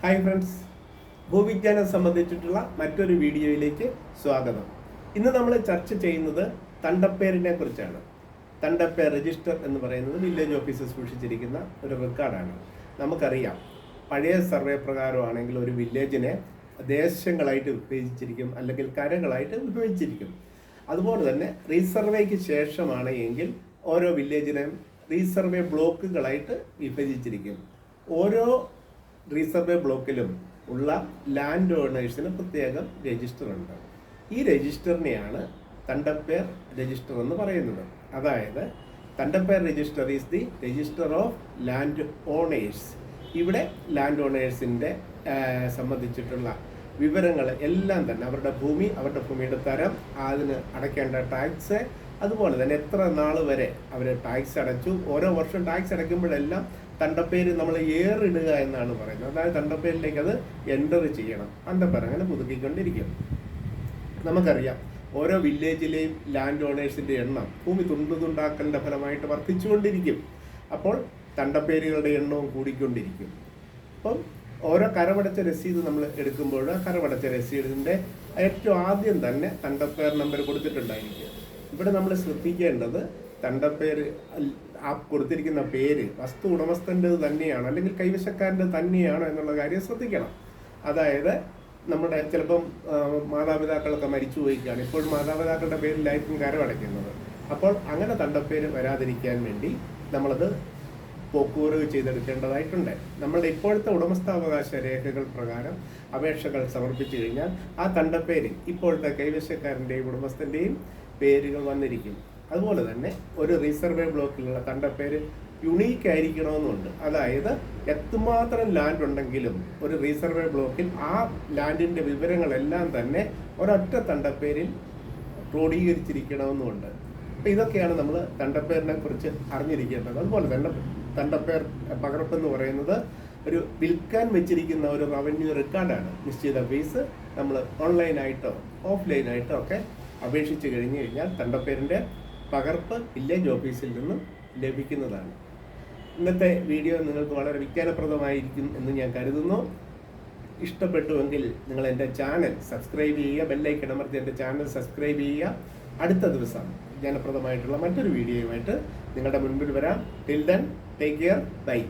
Hi friends ഭൂവിജ്ഞാനം സംബന്ധിച്ചിട്ടുള്ള മറ്റൊരു വീഡിയോയിലേക്ക് സ്വാഗതം. ഇന്ന് നമ്മൾ ചർച്ച ചെയ്യുന്നത് തണ്ടപ്പേരിനെ കുറിച്ചാണ്. തണ്ടപ്പേർ രജിസ്റ്റർ എന്ന് പറയുന്നത് വില്ലേജ് ഓഫീസിൽ സൂക്ഷിച്ചിരിക്കുന്ന ഒരു റെക്കോർഡാണ് നമുക്കറിയാം. പഴയ സർവേ പ്രകാരമാണെങ്കിൽ ഒരു വില്ലേജിനെ ദേശങ്ങളായിട്ട് വിഭജിച്ചിരിക്കും അല്ലെങ്കിൽ കരകളായിട്ട് വിഭജിച്ചിരിക്കും. അതുപോലെ തന്നെ റീസർവേക്ക് ശേഷമാണ് എങ്കിൽ ഓരോ വില്ലേജിനെയും റീസർവേ ബ്ലോക്കുകളായിട്ട് വിഭജിച്ചിരിക്കും. ഓരോ റീസർവേ ബ്ലോക്കിലും ഉള്ള ലാൻഡ് ഓണേഴ്സിന് പ്രത്യേകം രജിസ്റ്റർ ഉണ്ട്. ഈ രജിസ്റ്ററിനെയാണ് തണ്ടപ്പേർ രജിസ്റ്റർ എന്ന് പറയുന്നത്. അതായത് തണ്ടപ്പേർ register is the register of land owners ഇവിടെ ലാൻഡ് ഓണേഴ്സിന്റെ സംബന്ധിച്ചിട്ടുള്ള വിവരങ്ങൾ എല്ലാം തന്നെ അവരുടെ ഭൂമി അവരുടെ ഭൂമിയുടെ തരം അതിന് അടയ്ക്കേണ്ട ടാക്സ് അതുപോലെ തന്നെ എത്ര നാൾ വരെ അവർ ടാക്സ് അടച്ചു? ഓരോ വർഷം ടാക്സ് അടയ്ക്കുമ്പോഴെല്ലാം തണ്ടപ്പേര് നമ്മൾ ഏറിടുക എന്നാണ് പറയുന്നത്. അതായത് തണ്ടപ്പേരിലേക്ക് അത് എന്റർ ചെയ്യണം. അന്തപ്പേർ അങ്ങനെ പുതുക്കിക്കൊണ്ടിരിക്കും. നമുക്കറിയാം ഓരോ വില്ലേജിലെയും ലാൻഡ് ഓണേഴ്സിന്റെ എണ്ണം ഭൂമി തുണ്ടു തുണ്ടാക്കലിന്റെ ഫലമായിട്ട് വർദ്ധിച്ചുകൊണ്ടിരിക്കും. അപ്പോൾ തണ്ടപ്പേരുകളുടെ എണ്ണവും കൂടിക്കൊണ്ടിരിക്കും. അപ്പം ഓരോ കരമടച്ച രസീത് നമ്മൾ എടുക്കുമ്പോൾ ആ കരമടച്ച രസീതിന്റെ ഏറ്റവും ആദ്യം തന്നെ തണ്ടപ്പേർ നമ്പർ കൊടുത്തിട്ടുണ്ടായിരിക്കും. ഇവിടെ നമ്മൾ ശ്രദ്ധിക്കേണ്ടത് തണ്ടപ്പേര് പേര് ആ കൊടുത്തിരിക്കുന്ന പേര് വസ്തു ഉടമസ്ഥന്റെ തന്നെയാണ് അല്ലെങ്കിൽ കൈവശക്കാരന്റെ തന്നെയാണോ എന്നുള്ള കാര്യം ശ്രദ്ധിക്കണം. അതായത് നമ്മുടെ ചിലപ്പം മാതാപിതാക്കളൊക്കെ മരിച്ചു പോയിക്കാണ് ഇപ്പോൾ മാതാപിതാക്കളുടെ പേരിലായിരിക്കും കരമടയ്ക്കുന്നത്. അപ്പോൾ അങ്ങനെ തണ്ടപ്പേര് വരാതിരിക്കാൻ വേണ്ടി നമ്മളത് പോക്കുവരവ് ചെയ്തെടുക്കേണ്ടതായിട്ടുണ്ട്. നമ്മളുടെ ഇപ്പോഴത്തെ ഉടമസ്ഥാവകാശ രേഖകൾ പ്രകാരം അപേക്ഷകൾ സമർപ്പിച്ചു കഴിഞ്ഞാൽ ആ തണ്ടപ്പേര് ഇപ്പോഴത്തെ കൈവശക്കാരന്റെയും ഉടമസ്ഥന്റെയും പേരുകൾ വന്നിരിക്കും. അതുപോലെ തന്നെ ഒരു റിസർവേ ബ്ലോക്കിലുള്ള തണ്ടപ്പേര് യുണീക്ക് ആയിരിക്കണമെന്നുണ്ട്. അതായത് എത്രമാത്രം ലാൻഡ് ഉണ്ടെങ്കിലും ഒരു റിസർവേ ബ്ലോക്കിൽ ആ ലാൻഡിന്റെ വിവരങ്ങളെല്ലാം തന്നെ ഒരൊറ്റ തണ്ടപ്പേരിൽ ക്രോഡീകരിച്ചിരിക്കണമെന്നുണ്ട്. അപ്പം ഇതൊക്കെയാണ് നമ്മൾ തണ്ടപ്പേരിനെ കുറിച്ച് അറിഞ്ഞിരിക്കേണ്ടത്. അതുപോലെ തന്നെ തണ്ടപ്പേർ പകർപ്പ് എന്ന് പറയുന്നത് ഒരു വിൽക്കാൻ വെച്ചിരിക്കുന്ന ഒരു റവന്യൂ റെക്കോർഡാണ് നിശ്ചിത ഫീസ് നമ്മൾ ഓൺലൈനായിട്ടോ ഓഫ്ലൈനായിട്ടോ ഒക്കെ അപേക്ഷിച്ച് കഴിഞ്ഞു കഴിഞ്ഞാൽ തണ്ടപ്പേരിന്റെ പകർപ്പ് വില്ലേജ് ഓഫീസിൽ നിന്നും ലഭിക്കുന്നതാണ്. ഇന്നത്തെ വീഡിയോ നിങ്ങൾക്ക് വളരെ വിജ്ഞാനപ്രദമായിരിക്കും എന്ന് ഞാൻ കരുതുന്നു. ഇഷ്ടപ്പെട്ടുവെങ്കിൽ നിങ്ങൾ എന്റെ ചാനൽ സബ്സ്ക്രൈബ് ചെയ്യുക ബെല്ലൈക്കൺ അമർത്തി എന്റെ ചാനൽ സബ്സ്ക്രൈബ് ചെയ്യുക. അടുത്ത ദിവസം വിജ്ഞാനപ്രദമായിട്ടുള്ള മറ്റൊരു വീഡിയോയുമായിട്ട് നിങ്ങളുടെ മുൻപിൽ വരാം. Till then take care bye